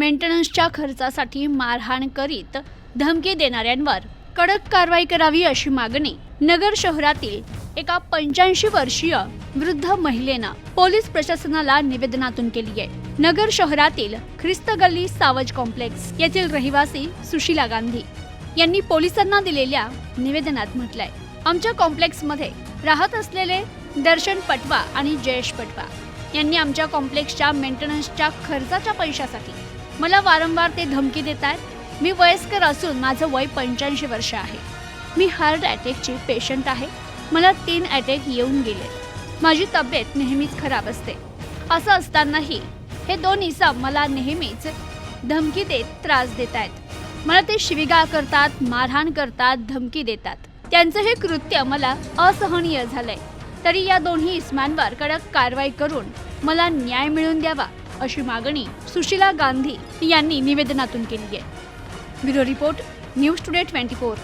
मेंटेनन्सच्या खर्चासाठी मारहाण करीत धमकी देणाऱ्यांवर कडक कारवाई करावी अशी मागणी नगर शहरातील एका पंच्याऐंशी वर्षीय वृद्ध महिलेनं पोलीस प्रशासनाला निवेदनातून केली आहे. नगर शहरातील ख्रिस्त गल्ली सावज कॉम्प्लेक्स येथील रहिवासी सुशीला गांधी यांनी पोलिसांना दिलेल्या निवेदनात म्हटलंय. आमच्या कॉम्प्लेक्समध्ये राहत असलेले दर्शन पटवा आणि जयेश पटवा यांनी आमच्या कॉम्प्लेक्सच्या मेंटेनन्सच्या खर्चाच्या पैशासाठी मला वारंवार ते धमकी देत आहेत मी वयस्कर असून माझं वय पंच्याऐंशी वर्ष आहे. मी हार्ट अटॅकची पेशंट आहे. मला तीन अटॅक येऊन गेले. माझी तब्येत नेहमीच खराब असते. असं असतानाही हे दोन इसम मला नेहमीच धमकी देत त्रास देत आहेत मला ते शिविगाळ करतात मारहाण करतात धमकी देतात. त्यांचं हे कृत्य मला असहनीय झालंय. तरी या दोन्ही इस्मांवर कडक कारवाई करून मला न्याय मिळवून द्यावा. अशी मागणी सुशीला गांधी यांनी निवेदनातून केली आहे. Bureau report news today twenty four.